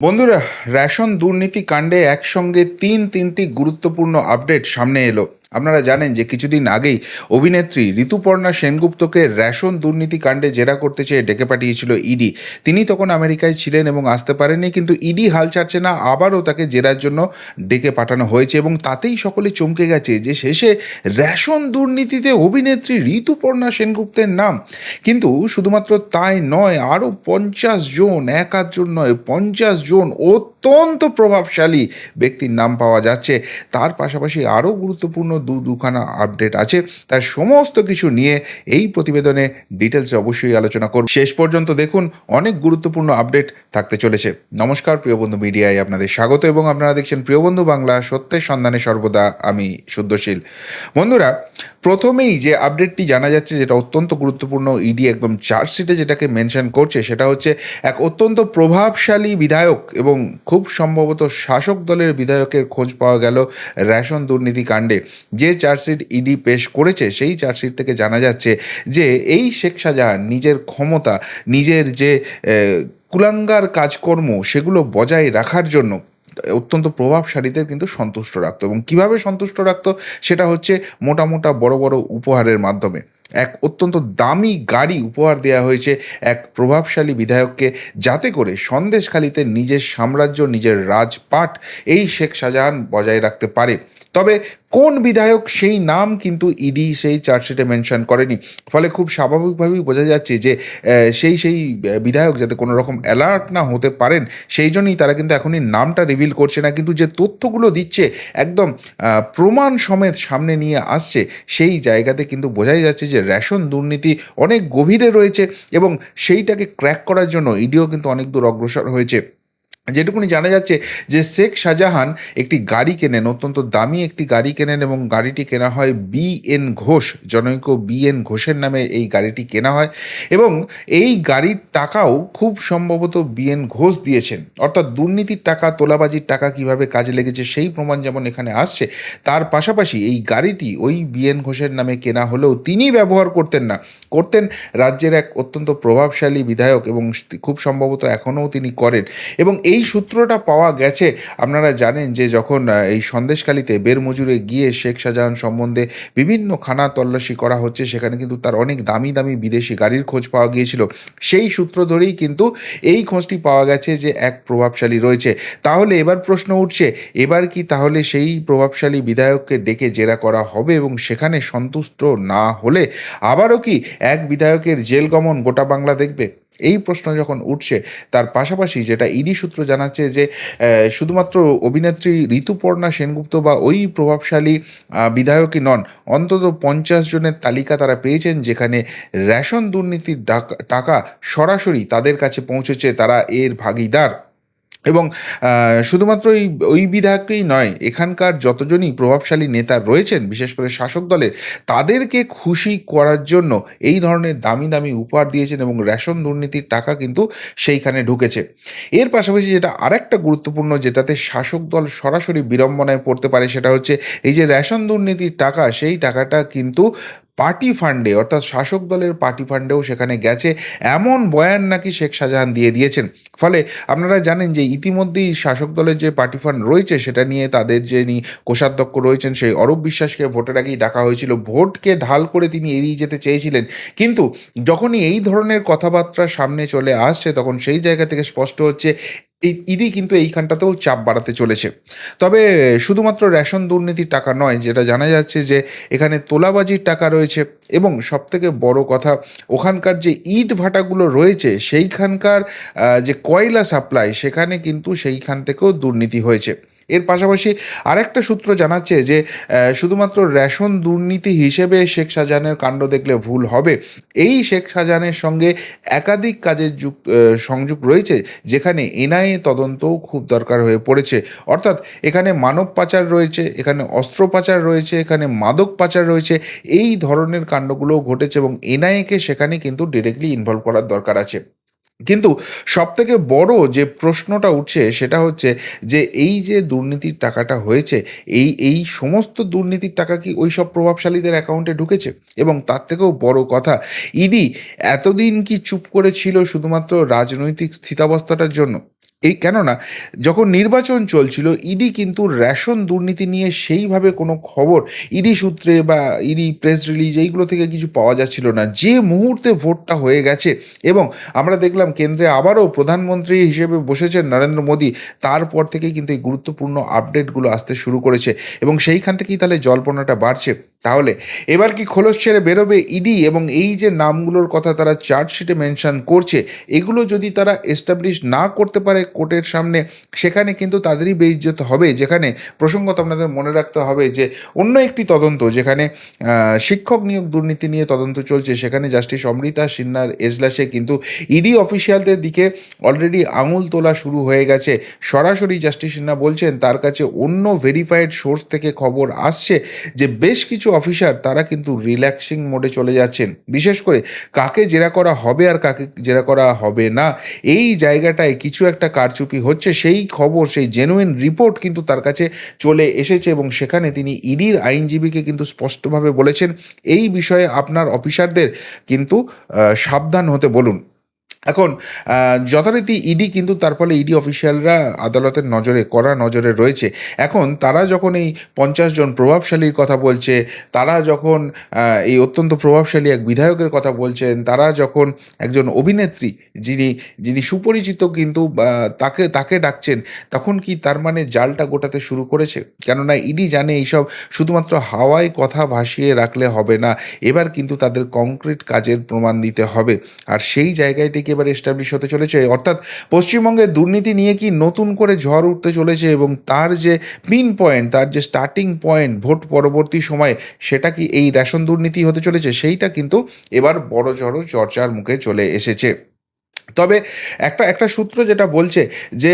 বন্ধুরা রেশন দুর্নীতি কাণ্ডে একসঙ্গে তিন তিনটি গুরুত্বপূর্ণ আপডেট সামনে এলো। আপনারা জানেন যে কিছুদিন আগেই অভিনেত্রী ঋতুপর্ণা সেনগুপ্তকে রেশন দুর্নীতি কাণ্ডে জেরা করতে চেয়ে ডেকে পাঠিয়েছিল ইডি। তিনি তখন আমেরিকায় ছিলেন এবং আসতে পারেননি, কিন্তু ইডি হাল ছাড়ছে না, আবারও তাকে জেরার জন্য ডেকে পাঠানো হয়েছে এবং তাতেই সকলে চমকে গেছে যে শেষে রেশন দুর্নীতিতে অভিনেত্রী ঋতুপর্ণা সেনগুপ্তের নাম। কিন্তু শুধুমাত্র তাই নয়, আরও পঞ্চাশ জন, এক আধজন নয়, পঞ্চাশ জন অত্যন্ত প্রভাবশালী ব্যক্তির নাম পাওয়া যাচ্ছে। তার পাশাপাশি আরও গুরুত্বপূর্ণ দু দুখানা আপডেট আছে। তার সমস্ত কিছু নিয়ে এই প্রতিবেদনে ডিটেলসে অবশ্যই আলোচনা করব। শেষ পর্যন্ত দেখুন, অনেক গুরুত্বপূর্ণ আপডেট থাকতে চলেছে। নমস্কার, প্রিয় বন্ধু মিডিয়ায় আপনাদের স্বাগত এবং আপনারা দেখছেন প্রিয় বন্ধু বাংলা, সত্যের সন্ধানে সর্বদা আমি শুদ্ধশীল বন্ধুরা, প্রথমেই যে আপডেটটি জানা যাচ্ছে, যেটা অত্যন্ত গুরুত্বপূর্ণ ইডি একদম চার্জশিটে যেটাকে মেনশন করছে, সেটা হচ্ছে এক অত্যন্ত প্রভাবশালী বিধায়ক এবং খুব সম্ভবত শাসক দলের বিধায়কের খোঁজ পাওয়া গেল রেশন দুর্নীতি কাণ্ডে। যে চার্জশিট ইডি পেশ করেছে, সেই চার্জশিট থেকে জানা যাচ্ছে যে এই শেখ শাহজাহান নিজের ক্ষমতা, নিজের যে কুলাঙ্গার কাজকর্ম সেগুলো বজায় রাখার জন্য অত্যন্ত প্রভাবশালীদের কিন্তু সন্তুষ্ট রাখতো। এবং কীভাবে সন্তুষ্ট রাখতো সেটা হচ্ছে মোটা মোটা বড় বড় উপহারের মাধ্যমে। এক অত্যন্ত দামি গাড়ি উপহার দেওয়া হয়েছে এক প্রভাবশালী বিধায়ককে যাতে করে সন্দেশখালিতে নিজের সাম্রাজ্য, নিজের রাজপাট এই শেখ শাহজাহান বজায় রাখতে পারে। তবে কোন বিধায়ক সেই নাম কিন্তু ইডি সেই চার্জশিটে মেনশন করেনি। ফলে খুব স্বাভাবিকভাবেই বোঝা যাচ্ছে যে সেই সেই বিধায়ক যাতে কোনো রকম অ্যালার্ট না হতে পারেন, সেই জন্যই তারা কিন্তু এখনই নামটা রিভিল করছে না। কিন্তু যে তথ্যগুলো দিচ্ছে, একদম প্রমাণ সমেত সামনে নিয়ে আসছে, সেই জায়গাতে কিন্তু বোঝাই যাচ্ছে যে রেশন দুর্নীতি অনেক গভীরে রয়েছে এবং সেইটাকে ক্র্যাক করার জন্য ইডিও কিন্তু অনেক দূর অগ্রসর হয়েছে। যেটুকুনি জানা যাচ্ছে যে শেখ শাহজাহান একটি গাড়ি কেনেন, অত্যন্ত দামি একটি গাড়ি কেনেন এবং গাড়িটি কেনা হয় বি এন ঘোষ, জনৈক বি এন ঘোষের নামে এই গাড়িটি কেনা হয় এবং এই গাড়ির টাকাও খুব সম্ভবত বি এন ঘোষ দিয়েছেন। অর্থাৎ দুর্নীতির টাকা, তোলাবাজির টাকা কীভাবে কাজে লেগেছে সেই প্রমাণ যেমন এখানে আসছে, তার পাশাপাশি এই গাড়িটি ওই বি এন ঘোষের নামে কেনা হলেও তিনি ব্যবহার করতেন না। করতেন রাজ্যের এক অত্যন্ত প্রভাবশালী বিধায়ক এবং খুব সম্ভবত এখনও তিনি করেন। এবং এই সূত্রটা পাওয়া গেছে। আপনারা জানেন যে যখন এই সন্দেশখালিতে বেরমজুরে গিয়ে শেখ শাহজাহান সম্বন্ধে বিভিন্ন খানা তল্লাশি করা হচ্ছে, সেখানে কিন্তু তার অনেক দামি দামি বিদেশি গাড়ির খোঁজ পাওয়া গিয়েছিল। সেই সূত্র ধরেই কিন্তু এই খোঁজটি পাওয়া গেছে যে এক প্রভাবশালী রয়েছে। তাহলে এবার প্রশ্ন উঠছে, এবার কি তাহলে সেই প্রভাবশালী বিধায়ককে ডেকে জেরা করা হবে এবং সেখানে সন্তুষ্ট না হলে আবারও কি এক বিধায়কের জেল গমন গোটা বাংলা দেখবে? এই প্রশ্ন যখন উঠছে, তার পাশাপাশি যেটা ইডি সূত্র জানাচ্ছে যে শুধুমাত্র অভিনেত্রী ঋতুপর্ণা সেনগুপ্ত বা ওই প্রভাবশালী বিধায়কই নন, অন্তত পঞ্চাশ জনের তালিকা তারা পেয়েছেন যেখানে রেশন দুর্নীতির টাকা সরাসরি তাদের কাছে পৌঁছেছে, তারা এর ভাগিদার। এবং শুধুমাত্র এই, ওই বিধায়ককেই নয়, এখানকার যতজনই প্রভাবশালী নেতা রয়েছেন, বিশেষ করে শাসক দলের, তাদেরকে খুশি করার জন্য এই ধরনের দামি দামি উপহার দিয়েছেন এবং রেশন দুর্নীতির টাকা কিন্তু সেইখানে ঢুকেছে। এর পাশাপাশি যেটা আরেকটা গুরুত্বপূর্ণ, যেটাতে শাসক দল সরাসরি বিড়ম্বনায় পড়তে পারে, সেটা হচ্ছে এই যে রেশন দুর্নীতির টাকা, সেই টাকাটা কিন্তু পার্টি ফান্ডে, অর্থাৎ শাসক দলের পার্টি ফান্ডেও সেখানে গেছে, এমন বয়ান নাকি শেখ শাহজাহান দিয়ে দিয়েছেন। ফলে আপনারা জানেন যে ইতিমধ্যেই শাসক দলের যে পার্টি ফান্ড রয়েছে, সেটা নিয়ে তাদের যে নি কোষাধ্যক্ষ রয়েছেন, সেই অরূপ বিশ্বাসকে ভোটের আগেই ডাকা হয়েছিল। ভোটকে ঢাল করে তিনি এড়িয়ে যেতে চেয়েছিলেন। কিন্তু যখনই এই ধরনের কথাবার্তা সামনে চলে আসছে, তখন সেই জায়গা থেকে স্পষ্ট হচ্ছে এই ইডি কিন্তু এইখানটাতেও চাপ বাড়াতে চলেছে। তবে শুধুমাত্র রেশন দুর্নীতির টাকা নয়, যেটা জানা যাচ্ছে যে এখানে তোলাবাজির টাকা রয়েছে। এবং সবথেকে বড় কথা, ওখানকার যে ইট ভাটাগুলো রয়েছে, সেইখানকার যে কয়লা সাপ্লাই, সেখানে কিন্তু সেইখান থেকেও দুর্নীতি হয়েছে। এর পাশাপাশি আরেকটা সূত্র জানাচ্ছে যে শুধুমাত্র রেশন দুর্নীতি হিসেবে শেখ শাহজাহানের কাণ্ড দেখলে ভুল হবে। এই শেখ শাহজাহানের সঙ্গে একাধিক কাজের যুক্ত সংযোগ রয়েছে, যেখানে এনআইএ তদন্তও খুব দরকার হয়ে পড়েছে। অর্থাৎ এখানে মানব পাচার রয়েছে, এখানে অস্ত্র পাচার রয়েছে, এখানে মাদক পাচার রয়েছে। এই ধরনের কাণ্ডগুলোও ঘটেছে এবং এনআইএকে সেখানে কিন্তু ডিরেক্টলি ইনভলভ করার দরকার আছে। কিন্তু সব থেকে বড় যে প্রশ্নটা উঠছে সেটা হচ্ছে যে এই যে দুর্নীতির টাকাটা হয়েছে, এই এই সমস্ত দুর্নীতির টাকা কি ওই সব প্রভাবশালীদের অ্যাকাউন্টে ঢুকেছে? এবং তার থেকেও বড় কথা, ইডি এতদিন কি চুপ করেছিল শুধুমাত্র রাজনৈতিক স্থিতাবস্থাটার জন্য? এই কেননা, যখন নির্বাচন চলছিল, ইডি কিন্তু রেশন দুর্নীতি নিয়ে সেইভাবে কোনো খবর, ইডি সূত্রে বা ইডি প্রেস রিলিজ এইগুলো থেকে কিছু পাওয়া যাচ্ছিল না। যে মুহূর্তে ভোটটা হয়ে গেছে এবং আমরা দেখলাম কেন্দ্রে আবারও প্রধানমন্ত্রী হিসেবে বসেছেন নরেন্দ্র মোদী, তারপর থেকেই কিন্তু এই গুরুত্বপূর্ণ আপডেটগুলো আসতে শুরু করেছে এবং সেইখান থেকেই তাহলে জল্পনাটা বাড়ছে। তাহলে, এবার কি খোলস ছেড়ে বেরোবে ইডি এবং এই যে নামগুলোর কথা তারা চার্জশিটে মেনশন করছে, এগুলো যদি তারা এস্টাবলিশ না করতে পারে কোর্টের সামনে, সেখানে কিন্তু তাদেরই বেইজ্জত হবে। যেখানে প্রসঙ্গত আপনাদের মনে রাখতে হবে যে, অন্য একটি তদন্ত যেখানে শিক্ষক নিয়োগ দুর্নীতি নিয়ে তদন্ত চলছে, সেখানে জাস্টিস অমৃতা সিনহার এজলাসে কিন্তু ইডি অফিসিয়ালদের দিকে অলরেডি আঙুল তোলা শুরু হয়ে গেছে। সরাসরি জাস্টিস সিনহা বলছেন, তার কাছে অন্য ভেরিফাইড সোর্স থেকে খবর আসছে যে, বেশ কিছু অফিসার তারা কিন্তু রিল্যাক্সিং মোডে চলে যাচ্ছেন। বিশেষ করে কাকে জেরা করা হবে আর কাকে জেরা করা হবে না, এই জায়গাটায় কিছু একটা কারচুপি হচ্ছে, সেই খবর, সেই জেনুইন রিপোর্ট কিন্তু তার কাছে চলে এসেছে এবং সেখানে তিনি ইডির আইনজীবীকে কিন্তু স্পষ্টভাবে বলেছেন, এই বিষয়ে আপনার অফিসারদের কিন্তু সাবধান হতে বলুন। এখন যথারীতি ইডি কিন্তু তার ফলে ইডি অফিসিয়ালরা আদালতের নজরে, কড়া নজরে রয়েছে। এখন তারা যখন এই পঞ্চাশ জন প্রভাবশালীর কথা বলছে, তারা যখন এই অত্যন্ত প্রভাবশালী এক বিধায়কের কথা বলছেন, তারা যখন একজন অভিনেত্রী যিনি যিনি সুপরিচিত কিন্তু তাকে তাকে ডাকছেন, তখন কি তার মানে জালটা গোটাতে শুরু করেছে? কেননা ইডি জানে এইসব শুধুমাত্র হাওয়ায় কথা ভাসিয়ে রাখলে হবে না, এবার কিন্তু তাদের কংক্রিট কাজের প্রমাণ দিতে হবে। আর সেই জায়গাটিকে এবার এস্টাবলিশ হতে চলেছে। অর্থাৎ পশ্চিমবঙ্গের দুর্নীতি নিয়ে কি নতুন করে ঝড় উঠতে চলেছে এবং তার যে পিন পয়েন্ট তার যে স্টার্টিং পয়েন্ট ভোট পরবর্তী সময়ে সেটা কি এই রেশন দুর্নীতি হতে চলেছে? সেইটা কিন্তু এবার বড় জড়ো চর্চার মুখে চলে এসেছে। তবে একটা একটা সূত্র যেটা বলছে যে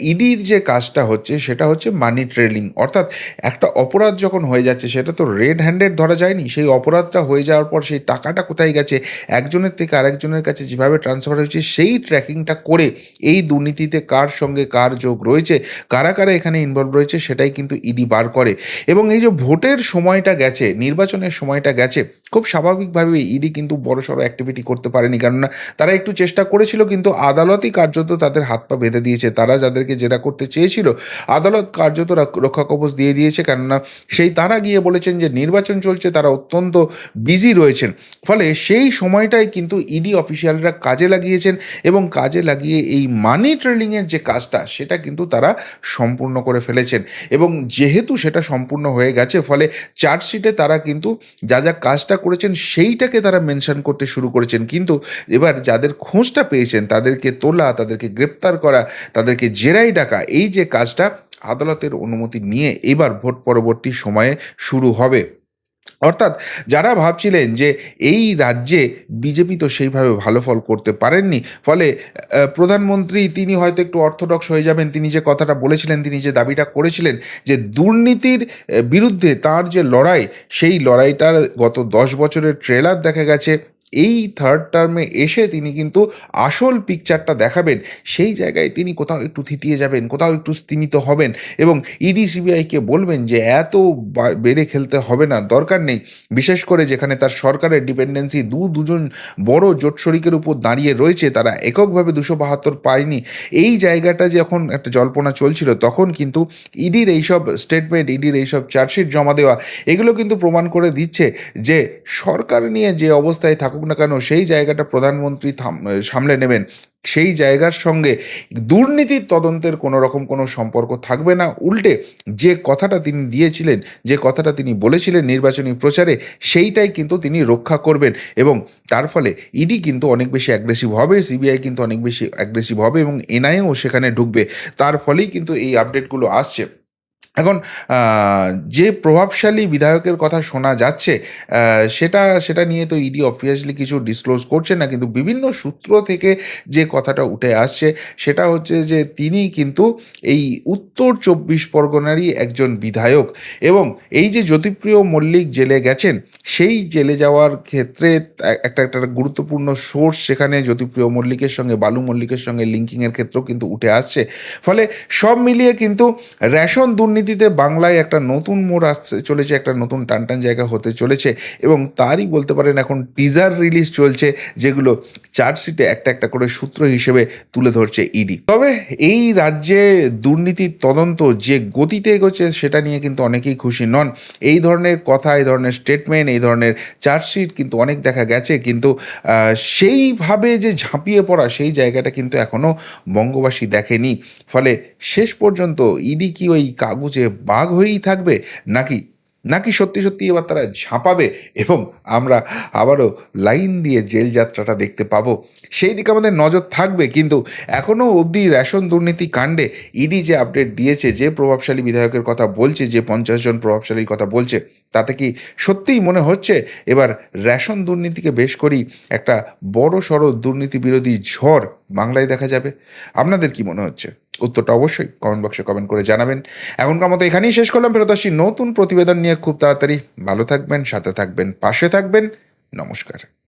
ইডির যে কাজটা হচ্ছে সেটা হচ্ছে মানি ট্রেলিং অর্থাৎ একটা অপরাধ যখন হয়ে যাচ্ছে, সেটা তো রেড হ্যান্ডেড ধরা যায়নি। সেই অপরাধটা হয়ে যাওয়ার পর সেই টাকাটা কোথায় গেছে, একজনের থেকে আরেকজনের কাছে যেভাবে ট্রান্সফার হয়েছে, সেই ট্র্যাকিংটা করে এই দুর্নীতিতে কার সঙ্গে কার যোগ রয়েছে, কারা কারা এখানে ইনভলভ রয়েছে, সেটাই কিন্তু ইডি বার করে। এবং এই যে ভোটের সময়টা গেছে, নির্বাচনের সময়টা গেছে খুব স্বাভাবিকভাবেই ইডি কিন্তু বড়সড় অ্যাক্টিভিটি করতে পারেনি। কেননা তারা একটু চেষ্টা করেছিল, কিন্তু আদালতই কার্যত তাদের হাত পা বেঁধে দিয়েছে। তারা যাদেরকে জেরা করতে চেয়েছিল, আদালত কার্যত রাক- রক্ষা কবচ দিয়ে দিয়েছে। কেননা সেই তারা গিয়ে বলেছেন যে, নির্বাচন চলছে, তারা অত্যন্ত বিজি রয়েছেন। ফলে সেই সময়টাই কিন্তু ইডি অফিসিয়ালরা কাজে লাগিয়েছেন এবং কাজে লাগিয়ে এই মানি ট্রেলিংয়ের যে কাজটা, সেটা কিন্তু তারা সম্পূর্ণ করে ফেলেছেন। এবং যেহেতু সেটা সম্পূর্ণ হয়ে গেছে, ফলে চার্জশিটে তারা কিন্তু যা যা কাজটা করেছেন, সেইটাকে তারা মেনশন করতে শুরু করেছেন। কিন্তু এবার যাদের খোঁজটা পেয়েছেন, তাদেরকে তোলা, তাদেরকে গ্রেপ্তার করা, তাদেরকে জেরাই ডাকা, এই যে কাজটা আদালতের অনুমতি নিয়ে এবার ভোট পরবর্তী সময়ে শুরু হবে। অর্থাৎ যারা ভাবছিলেন যে এই রাজ্যে বিজেপি তো সেইভাবে ভালো ফল করতে পারেননি, ফলে প্রধানমন্ত্রী তিনি হয়তো একটু অর্থোডক্স হয়ে যাবেন, তিনি যে কথাটা বলেছিলেন, তিনি যে দাবিটা করেছিলেন যে দুর্নীতির বিরুদ্ধে তার যে লড়াই, সেই লড়াইটার গত দশ বছরের ট্রেলার দেখা গেছে। এই থার্ড টার্মে এসে তিনি কিন্তু আসল পিকচারটা দেখাবেন। সেই জায়গায় তিনি কোথাও একটু থিতিয়ে যাবেন, কোথাও একটু স্তিমিত হবেন এবং ইডি সিবিআইকে বলবেন যে, এত বেড়ে খেলতে হবে না, দরকার নেই। বিশেষ করে যেখানে তার সরকারের ডিপেন্ডেন্সি দু, দুজন বড় জোট শরিকের উপর দাঁড়িয়ে রয়েছে, তারা এককভাবে দুশো বাহাত্তর পায়নি। এই জায়গাটা যখন একটা জল্পনা চলছিল, তখন কিন্তু ইডির এইসব স্টেটমেন্ট ইডির এইসব চার্জশিট জমা দেওয়া, এগুলো কিন্তু প্রমাণ করে দিচ্ছে যে, সরকার নিয়ে যে অবস্থায় থাকুক না কেন, সেই জায়গাটা প্রধানমন্ত্রী সামলে নেবেন। সেই জায়গার সঙ্গে দুর্নীতির তদন্তের কোনো রকম কোনো সম্পর্ক থাকবে না। উল্টে যে কথাটা তিনি দিয়েছিলেন, যে কথাটা তিনি বলেছিলেন নির্বাচনী প্রচারে, সেইটাই কিন্তু তিনি রক্ষা করবেন এবং তার ফলে ইডি কিন্তু অনেক বেশি অ্যাগ্রেসিভ হবে, সিবিআই কিন্তু অনেক বেশি অ্যাগ্রেসিভ হবে এবং এনআইও সেখানে ঢুকবে। তার ফলেই কিন্তু এই আপডেটগুলো আসছে। এখন যে প্রভাবশালী বিধায়কের কথা শোনা যাচ্ছে সেটা সেটা নিয়ে তো ইডি অবভিয়াসলি কিছু ডিসক্লোজ করছে না, কিন্তু বিভিন্ন সূত্র থেকে যে কথাটা উঠে আসছে, সেটা হচ্ছে যে তিনি কিন্তু এই উত্তর চব্বিশ পরগনারই একজন বিধায়ক এবং এই যে জ্যোতিপ্রিয় মল্লিক জেলে গেছেন, সেই জেলে যাওয়ার ক্ষেত্রে একটা একটা গুরুত্বপূর্ণ সোর্স সেখানে জ্যোতিপ্রিয় মল্লিকের সঙ্গে, বালু মল্লিকের সঙ্গে লিঙ্কিংয়ের ক্ষেত্রেও কিন্তু উঠে আসছে। ফলে সব মিলিয়ে কিন্তু রেশন দুর্নীতি দুর্নীতিতে বাংলায় একটা নতুন মোড় আসছে, চলেছে, একটা নতুন টানটান জায়গা হতে চলেছে এবং তারই বলতে পারেন এখন টিজার রিলিজ চলছে যেগুলো চার্জশিটে একটা একটা করে সূত্র হিসেবে তুলে ধরছে ইডি তবে এই রাজ্যে দুর্নীতির তদন্ত যে গতিতে এগোচ্ছে সেটা নিয়ে কিন্তু অনেকেই খুশি নন। এই ধরনের কথা, এই ধরনের স্টেটমেন্ট এই ধরনের চার্জশিট কিন্তু অনেক দেখা গেছে, কিন্তু সেইভাবে যে ঝাঁপিয়ে পড়া সেই জায়গাটা কিন্তু এখনও বঙ্গবাসী দেখেনি। ফলে শেষ পর্যন্ত ইডি কি ওই কাগজে বাঘ হয়েই থাকবে নাকি নাকি সত্যি সত্যি এবার তারা ঝাঁপাবে এবং আমরা আবারও লাইন দিয়ে জেল যাত্রাটা দেখতে পাবো। সেই দিকে আমাদের নজর থাকবে, কিন্তু এখনও অবধি রেশন দুর্নীতি কাণ্ডে ইডি যে আপডেট দিয়েছে, যে প্রভাবশালী বিধায়কের কথা বলছে, যে পঞ্চাশ জন প্রভাবশালীর কথা বলছে তাতে কি সত্যিই মনে হচ্ছে? এবার রেশন দুর্নীতিকে বেশ করি একটা বড় সড় দুর্নীতি বিরোধী ঝড় বাংলায় দেখা যাবে। আপনাদের কি মনে হচ্ছে? উত্তরটা অবশ্যই কমেন্ট বক্সে কমেন্ট করে জানাবেন। এখনকার মতো এখানেই শেষ করলাম। ফেরত আসি নতুন প্রতিবেদন নিয়ে। খুব তাড়াতাড়ি ভালো থাকবেন, সাথে থাকবেন, পাশে থাকবেন। নমস্কার।